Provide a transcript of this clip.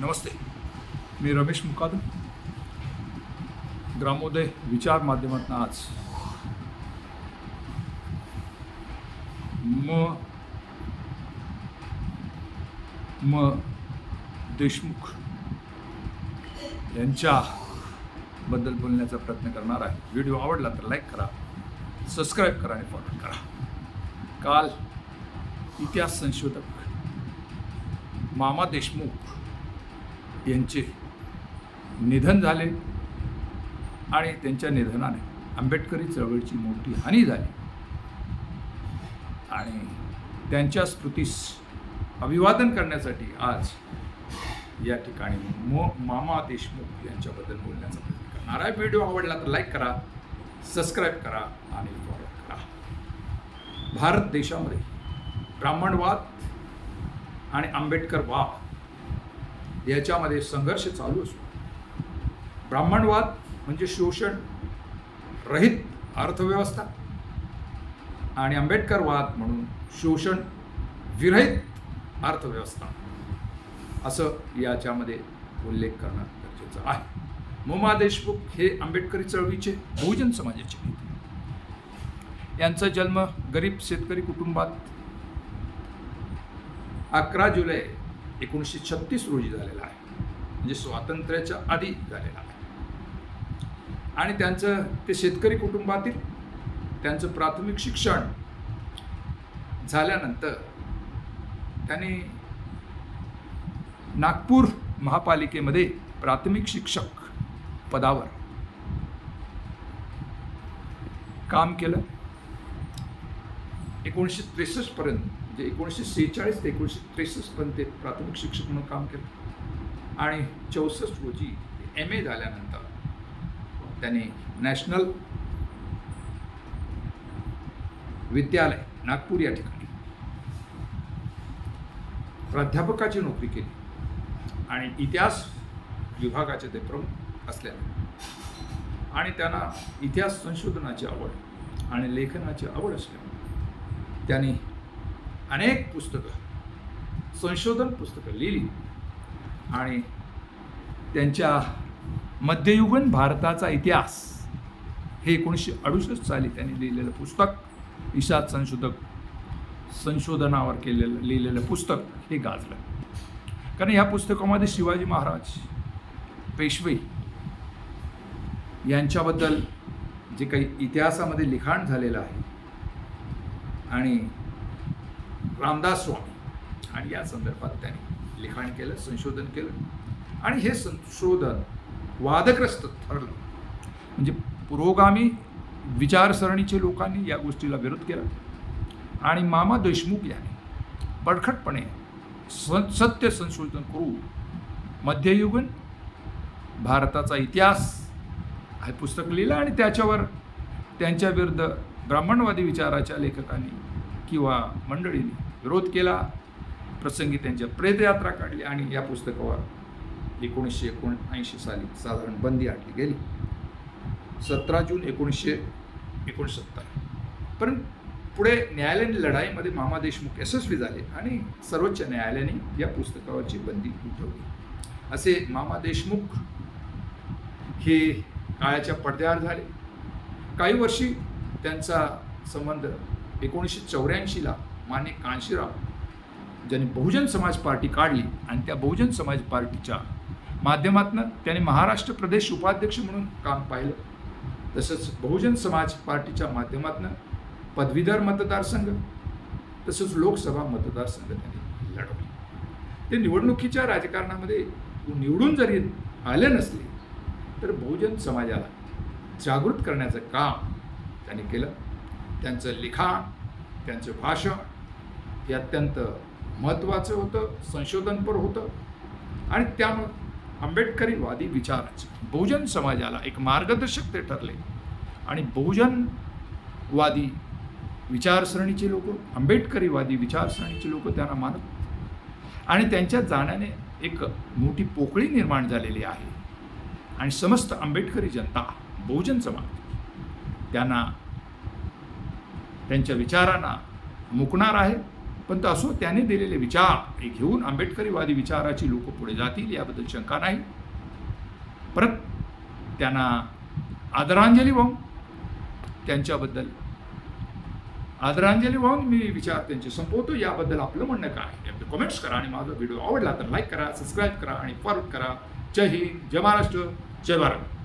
नमस्ते मी रमेश मुकादम. ग्रामोदय विचार माध्यमातून आज म म देशमुख यांच्याबद्दल बोलण्याचा प्रयत्न करणार आहे. व्हिडिओ आवडला तर लाईक करा सबस्क्राईब करा आणि फॉलो करा. काल इतिहास संशोधक मामा देशमुख यांचे निधन झाले आणि त्यांच्या निधनाने आंबेडकरी चळवळीची मोठी हानी झाली. आणि त्यांच्या स्मृतीस अभिवादन करण्यासाठी आज या ठिकाणी मो मामा देशमुख यांच्याबद्दल बोलण्याचा प्रयत्न करणार आहे. व्हिडिओ आवडला तर लाईक करा सबस्क्राईब करा आणि फॉलो करा. भारत देशामध्ये ब्राह्मणवाद आणि आंबेडकरवाद याच्यामध्ये संघर्ष चालू असतो. ब्राह्मणवाद म्हणजे शोषण रहित अर्थव्यवस्था आणि आंबेडकरवाद म्हणून शोषण विरहित अर्थव्यवस्था. असं याच्यामध्ये उल्लेख करणं गरजेचं आहे. मोमा देशमुख हे आंबेडकरी चळवळीचे बहुजन समाजाचे नेते. यांचा जन्म गरीब शेतकरी कुटुंबात अकरा जुलै एकोणीसशे छत्तीस रोजी झालेला आहे. म्हणजे स्वातंत्र्याच्या आधी झालेला आहे. आणि त्यांचं ते शेतकरी कुटुंबातील त्यांचं प्राथमिक शिक्षण झाल्यानंतर त्यांनी नागपूर महापालिकेमध्ये प्राथमिक शिक्षक पदावर काम केलं. एकोणीसशे त्रेसष्टपर्यंत म्हणजे एकोणीसशे सेहेचाळीस ते एकोणीसशे त्रेसष्टपर्यंत ते प्राथमिक शिक्षक म्हणून काम केलं. आणि चौसष्ट रोजी एम ए झाल्यानंतर त्यांनी नॅशनल विद्यालय नागपूर या ठिकाणी प्राध्यापकाची नोकरी केली. आणि इतिहास विभागाचे ते प्रमुख असल्याने आणि त्यांना इतिहास संशोधनाची आवड आणि लेखनाची आवड असल्यामुळे त्यांनी अनेक पुस्तकं संशोधन पुस्तकं लिहिली. आणि त्यांच्या मध्ययुगीन भारताचा इतिहास हे एकोणीसशे अडुसष्ट साली त्यांनी लिहिलेलं पुस्तक ईशाद संशोधक संशोधनावर केलेलं लिहिलेलं पुस्तक हे गाजलं. कारण ह्या पुस्तकामध्ये शिवाजी महाराज पेशवे यांच्याबद्दल जे काही इतिहासामध्ये लिखाण झालेलं आहे आणि रामदास स्वामी. आणि या संदर्भात त्यांनी लिखाण केलं संशोधन केलं. आणि हे संशोधन वादग्रस्त ठरलं. म्हणजे पुरोगामी विचारसरणीचे लोकांनी या गोष्टीला विरोध केला. आणि मामा देशमुख यांनी बडखटपणे सं सत्य संशोधन करून मध्ययुगीन भारताचा इतिहास हे पुस्तक लिहिलं आणि त्याच्यावर त्यांच्या विरुद्ध ब्राह्मणवादी विचाराच्या लेखकांनी किंवा मंडळींनी विरोध केला. प्रसंगी त्यांच्या प्रेतयात्रा काढली आणि या पुस्तकावर एकोणीसशे एकोणऐंशी साली साधारण बंदी आणली गेली. सतरा जून एकोणीसशे एकोणसत्तर. पण पुढे न्यायालयीन लढाईमध्ये मामा देशमुख यशस्वी झाले आणि सर्वोच्च न्यायालयाने या पुस्तकावरची बंदी उठवली. असे मामा देशमुख हे काळाच्या पडद्याआड झाले. काही वर्षी त्यांचा संबंध एकोणीसशे चौऱ्याऐंशीला माने कांशीराव ज्यांनी बहुजन समाज पार्टी काढली आणि त्या बहुजन समाज पार्टीच्या माध्यमातून त्यांनी महाराष्ट्र प्रदेश उपाध्यक्ष म्हणून काम पाहिलं. तसंच बहुजन समाज पार्टीच्या माध्यमातून पदवीधर मतदारसंघ तसंच लोकसभा मतदारसंघ त्यांनी लढवले. ते निवडणुकीच्या राजकारणामध्ये निवडून जरी आले नसले तर बहुजन समाजाला जागृत करण्याचं काम त्यांनी केलं. त्यांचं लिखाण त्यांचं भाषण हे अत्यंत महत्त्वाचं होतं संशोधनपर होतं आणि त्यामुळं आंबेडकरीवादी विचाराचे. बहुजन समाजाला एक मार्गदर्शक ते ठरले. आणि बहुजनवादी विचारसरणीचे लोक आंबेडकरीवादी विचारसरणीचे लोक त्यांना मानत आणि त्यांच्या जाण्याने एक मोठी पोकळी निर्माण झालेली आहे. आणि समस्त आंबेडकरी जनता बहुजन समाज त्यांना त्यांच्या विचारांना मुकणार आहे. पण तो असो त्याने दिलेले विचार हे घेऊन आंबेडकरीवादी विचाराची लोक पुढे जातील याबद्दल शंका नाही. परत त्यांना आदरांजली वाहून त्यांच्याबद्दल आदरांजली वाहून मी विचार त्यांचे संपवतो. याबद्दल आपलं म्हणणं काय आहे? कमेंट्स करा आणि माझा व्हिडिओ आवडला तर लाईक करा सबस्क्राईब करा आणि फॉलो करा. जय हिंद जय महाराष्ट्र जय भारत.